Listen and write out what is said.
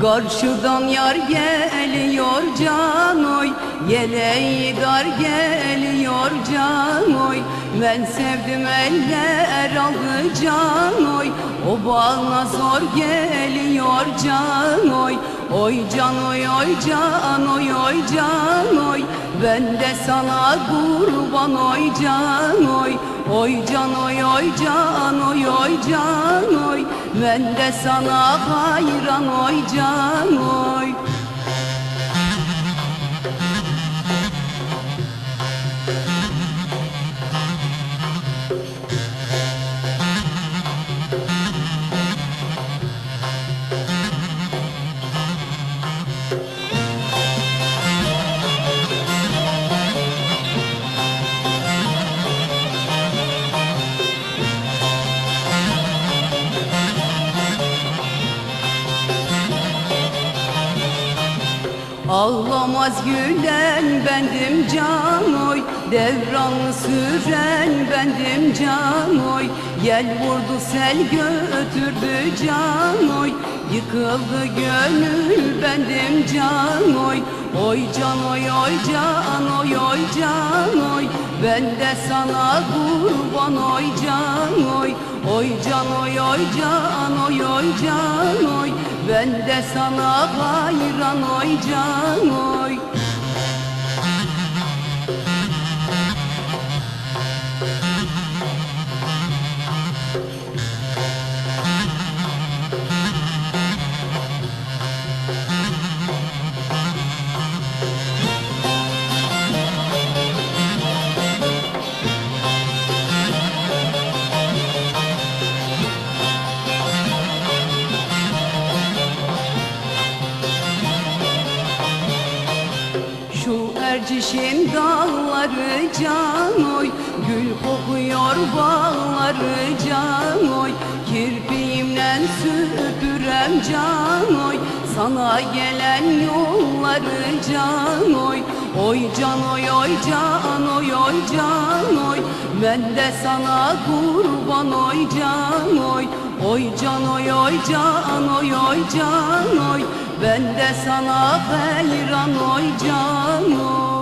Karşıdan yar geliyor can oy Yeleği dar geliyor can oy. Ben sevdim eller aldı can oy O bana zor geliyor can oy can oy oy can oy oy can oy. Ben de sana kurban oy can oy. Oy can oy oy can oy oy can oy. Ben de sana hayran oy can oy Ağlamaz gülen bendim can oy Devranı süren bendim can oy Yel vurdu sel götürdü can oy Yıkıldı gönül bendim can oy Oy can oy oy can oy oy can oy Ben de sana kurban oy can oy Oy can oy oy can oy oy can oy. Ben de sana hayran oy can oy Şu ercişin dağları can oy Gül kokuyor bağları can oy. Kirpiğimle süpürem can oy Sana gelen yolları can oy. Oy can oy oy can oy oy can oy Ben de sana kurban oy can oy Oy can oy oy can oy oy can oy. Ben de sana hayran oy can oy